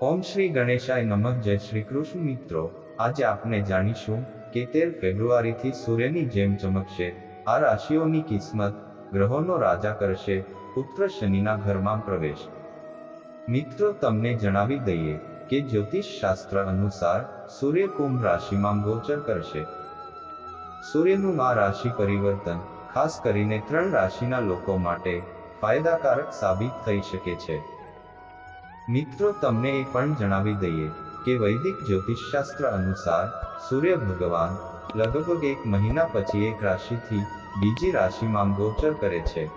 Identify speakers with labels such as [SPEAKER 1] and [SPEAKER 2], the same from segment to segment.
[SPEAKER 1] ઓમ શ્રી ગણેશાય નમઃ. જય શ્રી કૃષ્ણ મિત્રો, આજે આપણે જાણીશું કે તેર ફેબ્રુઆરીથી સૂર્યની જેમ ચમકશે. આ રાશિઓની કિસ્મત ગ્રહોનો રાજા કરશે, પુત્ર શનિના ઘરમાં પ્રવેશ. મિત્રો, તમને જણાવી દઈએ કે જ્યોતિષ શાસ્ત્ર અનુસાર સૂર્ય કુંભ રાશિમાં ગોચર કરશે. સૂર્યનું આ રાશિ પરિવર્તન ખાસ કરીને ત્રણ રાશિના લોકો માટે ફાયદાકારક સાબિત થઈ શકે છે. મિત્રો, તમને એ પણ જણાવી દઈએ કે વૈદિક જ્યોતિષશાસ્ત્ર અનુસાર સૂર્ય ભગવાન લગભગ એક મહિના પછી એક રાશિથી બીજી રાશિમાં ગોચર કરે છે.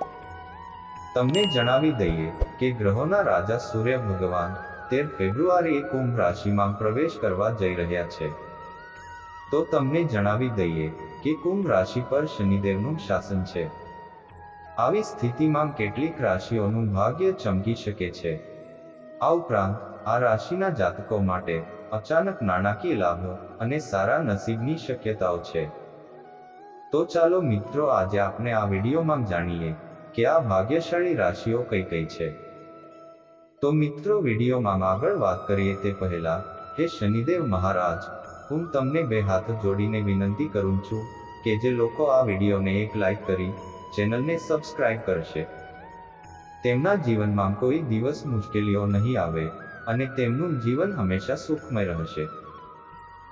[SPEAKER 1] તમને જણાવી દઈએ કે ગ્રહોના રાજા સૂર્ય ભગવાન તેર ફેબ્રુઆરીએ કુંભ રાશિમાં પ્રવેશ કરવા જઈ રહ્યા છે. તો તમને જણાવી દઈએ કે કુંભ રાશિ પર શનિદેવનું શાસન છે. આવી સ્થિતિમાં કેટલીક રાશિઓનું ભાગ્ય ચમકી શકે છે. આ ઉપરાંત, આ રાશિના જાતકો માટે અચાનક નાણાકીય લાભ અને સારા નસીબની શક્યતાઓ છે. તો ચાલો મિત્રો આજે આપણે આ વિડીયોમાં જાણીએ કે આ ભાગ્યશાળી રાશિઓ કઈ કઈ છે. તો મિત્રો વિડીયોમાં આગળ વાત કરીએ તે પહેલા, હે શનિદેવ મહારાજ, હું તમને બે હાથ જોડીને વિનંતી કરું છું કે જે લોકો આ વિડીયોને એક લાઈક કરી, ચેનલને સબસ્ક્રાઇબ કરશે. તેમના જીવનમાં કોઈ દિવસ મુશ્કેલીઓ નહીં આવે અને તેમનું જીવન હંમેશા સુખમય રહેશે.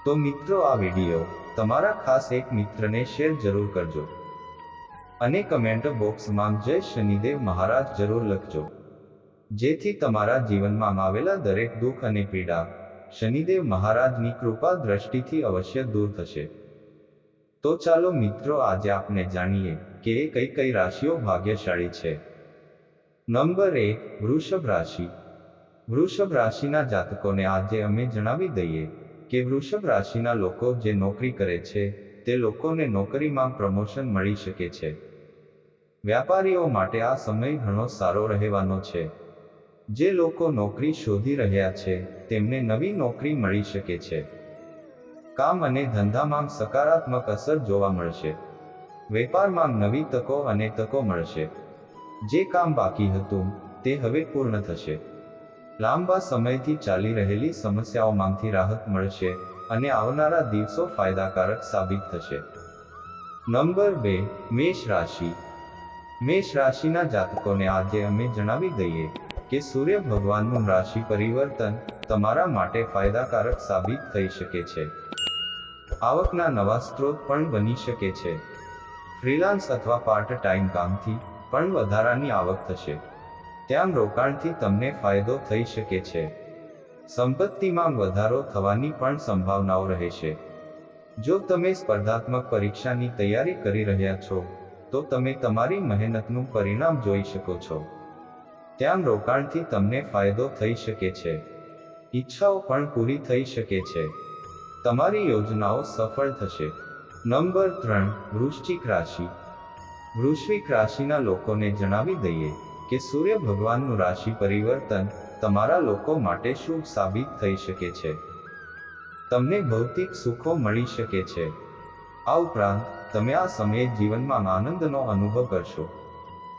[SPEAKER 1] તો મિત્રો, આ વીડિયો તમારા ખાસ એક મિત્રને શેર જરૂર કરજો અને કમેન્ટ બોક્સમાં જય શનિદેવ મહારાજ જરૂર લખજો. જેથી તમારા જીવનમાં આવેલા દરેક દુઃખ અને પીડા શનિદેવ મહારાજની કૃપા દ્રષ્ટિથી અવશ્ય દૂર થશે. તો ચાલો મિત્રો, આજે આપણે જાણીએ કે કઈ કઈ રાશિઓ ભાગ્યશાળી છે. નંબર એક, વૃષભ રાશિ. વૃષભ રાશિના જાતકોને આજે અમે જણાવી દઈએ કે વૃષભ રાશિના લોકો જે નોકરી કરે છે, તે લોકોને નોકરીમાં પ્રમોશન મળી શકે છે. વ્યાપારીઓ માટે આ સમય ઘણો સારો રહેવાનો છે. જે લોકો નોકરી શોધી રહ્યા છે, તેમને નવી નોકરી મળી શકે છે. કામ અને ધંધામાં સકારાત્મક અસર જોવા મળશે. વેપારમાં નવી તકો અને તકો મળશે. જે કામ બાકી હતું તે હવે પૂર્ણ થશે. લાંબા સમયથી ચાલી રહેલી સમસ્યાઓમાંથી રાહત મળશે અને આવનારા દિવસો ફાયદાકારક સાબિત થશે. નંબર બે, મેષ રાશિ. મેષ રાશિના જાતકોને આજે અમે જણાવી દઈએ કે સૂર્ય ભગવાનનું રાશિ પરિવર્તન તમારા માટે ફાયદાકારક સાબિત થઈ શકે છે. આવકના નવા સ્ત્રોત પણ બની શકે છે. ફ્રીલાન્સ અથવા પાર્ટ ટાઈમ કામથી પણ વધારાની આવક થશે. ત્યાં રોકાણથી તમને ફાયદો થઈ શકે છે. સંપત્તિમાં વધારો થવાની પણ સંભાવનાઓ રહેશે જો તમે સ્પર્ધાત્મક પરીક્ષાની તૈયારી કરી રહ્યા છો, તો તમે તમારી મહેનતનું પરિણામ જોઈ શકો છો. ત્યાં રોકાણથી તમને ફાયદો થઈ શકે છે. ઈચ્છાઓ પણ પૂરી થઈ શકે છે. તમારી યોજનાઓ સફળ થશે. નંબર ત્રણ, વૃશ્ચિક રાશિ. વૃશ્ચિક રાશિના લોકોને જણાવી દઈએ કે સૂર્ય ભગવાનનું રાશિ પરિવર્તન તમારા લોકો માટે શુભ સાબિત થઈ શકે છે. તમને ભૌતિક સુખો મળી શકે છે. આ ઉપરાંત, તમે આ સમયે જીવનમાં આનંદનો અનુભવ કરશો.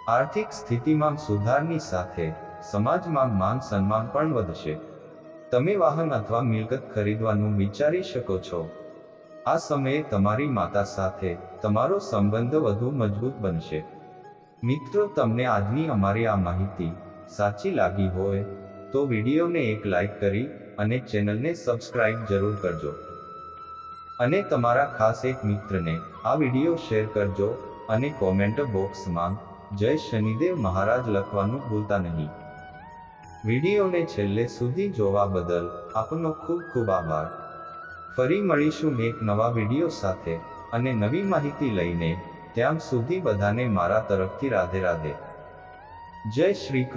[SPEAKER 1] આર્થિક સ્થિતિમાં સુધારની સાથે, સમાજમાં માન સન્માન પણ વધશે. તમે વાહન અથવા મિલકત ખરીદવાનું વિચારી શકો છો. આ સમયે તમારી માતા સાથે તમારો સંબંધ વધુ મજબૂત બનશે. મિત્રો, તમને આજની અમારી આ માહિતી સાચી લાગી હોય તો વિડીયોને એક લાઈક કરી અને ચેનલને સબસ્ક્રાઇબ જરૂર કરજો. અને તમારા ખાસ એક મિત્રને આ વીડિયો શેર કરજો અને કોમેન્ટ બોક્સમાં જય શનિદેવ મહારાજ લખવાનું ભૂલતા નહીં. વિડીયોને છેલ્લે સુધી જોવા બદલ આપનો ખૂબ ખૂબ આભાર. ફરી મળીશું એક નવા વીડિયો સાથે. અને નવી માહિતી લઈને, ત્યાં સુધી બધાને મારા તરફથી રાધે રાધે. જય શ્રી